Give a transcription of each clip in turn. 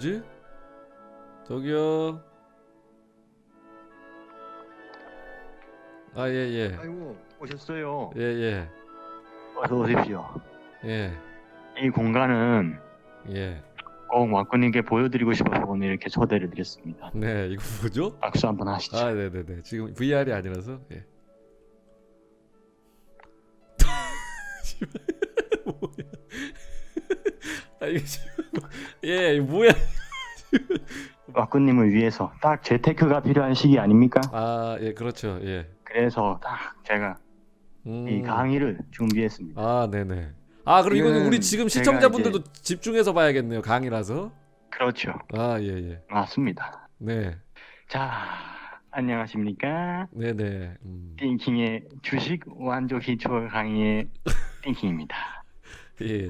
누구지? 저기요. 아, 예, 예. 아이고 오셨어요. 예, 예. 어서 오십시오. 예. 이 공간은 예. 꼭 왕꾸님께 보여드리고 싶어서 오늘 이렇게 초대를 드렸습니다. 네, 이거 뭐죠? 박수 한번 하시죠. 아, 네, 네, 네. 지금 VR이 아니라서. 예. 뭐야? 아, 이거 지금 예, 뭐야? 왕꾸님을 위해서 딱 재테크가 필요한 시기 아닙니까? 아, 예, 그렇죠. 예. 그래서 딱 제가 음. 이 강의를 준비했습니다. 아, 네네. 아, 그럼 이거는 이거는 우리 지금 제가 시청자분들도 집중해서 봐야겠네요. 강의라서. 그렇죠. 아, 예, 예. 맞습니다. 네. 자, 안녕하십니까? 네 네. 음. 띵킹의 주식 완조 기초 강의의 띵킹입니다. 예.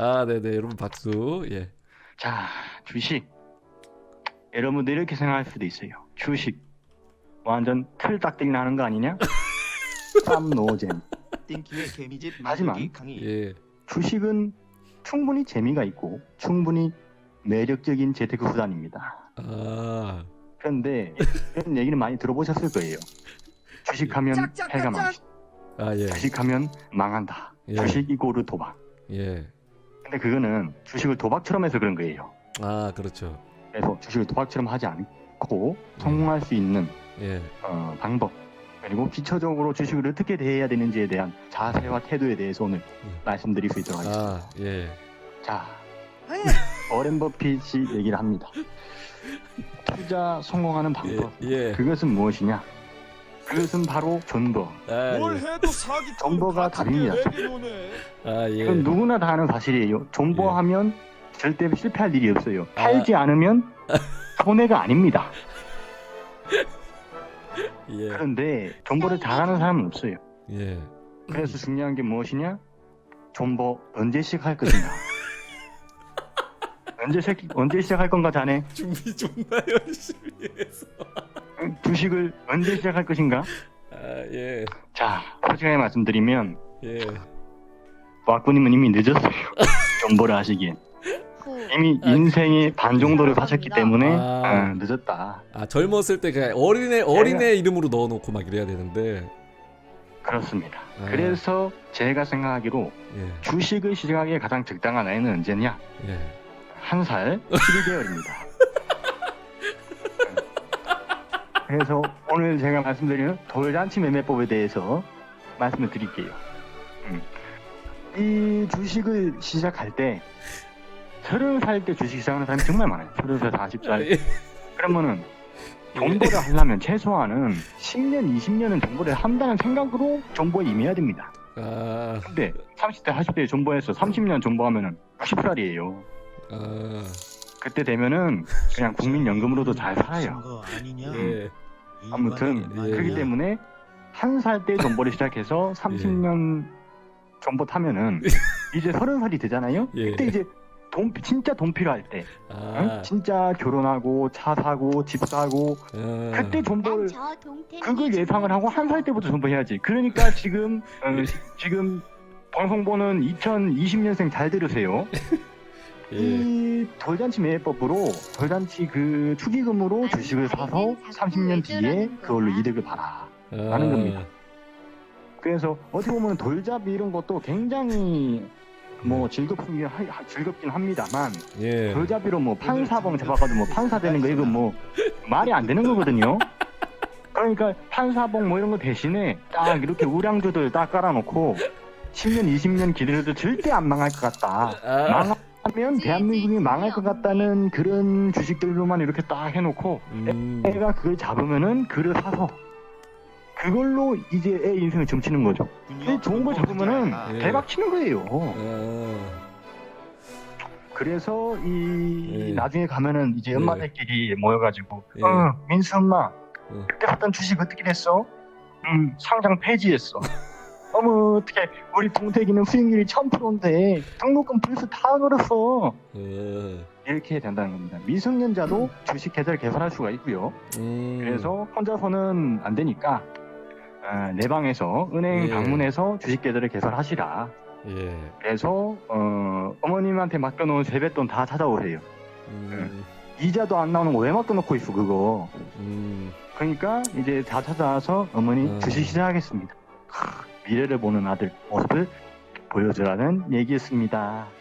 아, 네네. 여러분 박수. 예. 자, 주식. 여러분들 이렇게 생각할 수도 있어요. 주식. 완전 틀딱들이 나는 거 아니냐? 쌈 노잼. 띵키의 개미집 하지만 만들기 강의 예. 주식은 충분히 재미가 있고 충분히 매력적인 재테크 수단입니다. 아. 그런데 이런 얘기는 많이 들어보셨을 거예요. 주식하면 해가 많다. 아, 예. 주식하면 망한다. 예. 주식 이고르 도박. 예. 근데 그거는 주식을 도박처럼 해서 그런 거예요. 아, 그렇죠. 그래서 주식을 도박처럼 하지 않고 성공할 수 있는 예. 어, 방법 그리고 기초적으로 주식을 어떻게 대해야 되는지에 대한 자세와 태도에 대해서 오늘 음. 말씀드릴 수 있도록 하겠습니다. 아, 예. 자, 어렌 버핏이 얘기를 합니다. 투자 성공하는 방법. 예. 예. 그것은 무엇이냐? 그것은 바로 존버. 아, 뭘 예. 해도 사기 정보가 답입니다. 아, 예. 이건 누구나 다 아는 사실이에요. 존버하면 절대 실패할 일이 없어요. 팔지 않으면 손해가 아닙니다. 예. 그런데 존버를 잘하는 사람은 없어요. 예. 그래서 중요한 게 무엇이냐? 존버 언제 시작할 것인가? 언제 시 언제 시작할 건가 자네? 준비 존나 열심히 해서. 응? 주식을 언제 시작할 것인가? 아, 예. 자, 솔직하게 말씀드리면 예. 와꾸님은 이미 늦었어요. 존버를 하시기엔 이미 인생의 반 정도를 사셨기 때문에 아. 어, 늦었다. 아, 젊었을 때 그냥 어린애 어린애 이름으로 넣어 놓고 막 이래야 되는데. 그렇습니다. 아. 그래서 제가 생각하기로 예. 주식을 시작하기에 가장 적당한 나이는 언제냐? 예. 한 살 12개월입니다. 그래서 오늘 제가 말씀드리는 돌잔치 매매법에 대해서 말씀을 드릴게요. 음. 이 주식을 시작할 때 서른 살 때 주식 시작하는 사람이 정말 많아요. 서른 살, 40살. 예. 그러면은 정보를 하려면 최소한은 10년, 20년은 정보를 한다는 생각으로 정보에 임해야 됩니다. 아. 근데 30대, 40대 정보에서 30년 정보하면은 90살이에요. 아. 그때 되면은 그냥 국민연금으로도 잘 살아요. 거 아니냐? 예. 아무튼 예. 그렇기 때문에 한 살때 정보를 시작해서 30년 정보 타면은 이제 서른 살이 되잖아요. 예. 그때 이제 돈 진짜 돈 필요할 때, 응? 아. 진짜 결혼하고 차 사고 집 사고 아. 그때 동태는 그걸 예상을 하고 한 살 때부터 정보해야지. 그러니까 지금 어, 지금 방송 보는 2020년생 잘 들으세요. 예. 이 돌잔치 매매법으로 돌잔치 그 축의금으로 주식을 사서 30년 뒤에 그걸로 이득을 봐라. 라는 겁니다. 그래서 어떻게 보면 돌잡이 이런 것도 굉장히 뭐 즐겁긴 하- 즐겁긴 합니다만 예. 돌잡이로 뭐 판사봉 잡아가지고 뭐 판사 되는 거 이거 뭐 말이 안 되는 거거든요. 그러니까 판사봉 뭐 이런 거 대신에 딱 이렇게 우량주들 딱 깔아놓고 10년 20년 기다려도 절대 안 망할 것 같다. 아. 망 하면 대한민국이 망할 것 같다는 그런 주식들로만 이렇게 딱 해놓고 음. 애가 그걸 잡으면은 그를 사서 그걸로 이제 애 인생을 점치는 거죠. 애 좋은 걸 잡으면은 예. 대박 치는 거예요. 아. 그래서 이 예. 나중에 가면은 이제 예. 엄마들끼리 모여가지고 예. 어 민수 엄마 예. 그때 샀던 주식 어떻게 됐어? 음 상장 폐지했어. 어머 어떻게 우리 동태기는 수익률이 1000%인데 등록금 벌써 다 걸었어 예. 이렇게 된다는 겁니다 미성년자도 주식 계좌를 개설할 수가 있고요 음. 그래서 혼자서는 안 되니까 아, 내 방에서 은행 예. 방문해서 주식 계좌를 개설하시라 예. 그래서 어, 어머님한테 맡겨놓은 세뱃돈 다 찾아오세요 음. 이자도 안 나오는 거 왜 맡겨놓고 있어 그거 음. 그러니까 이제 다 찾아와서 어머니 음. 주식 시작하겠습니다 크, 미래를 보는 아들 모습을 보여주라는 얘기였습니다.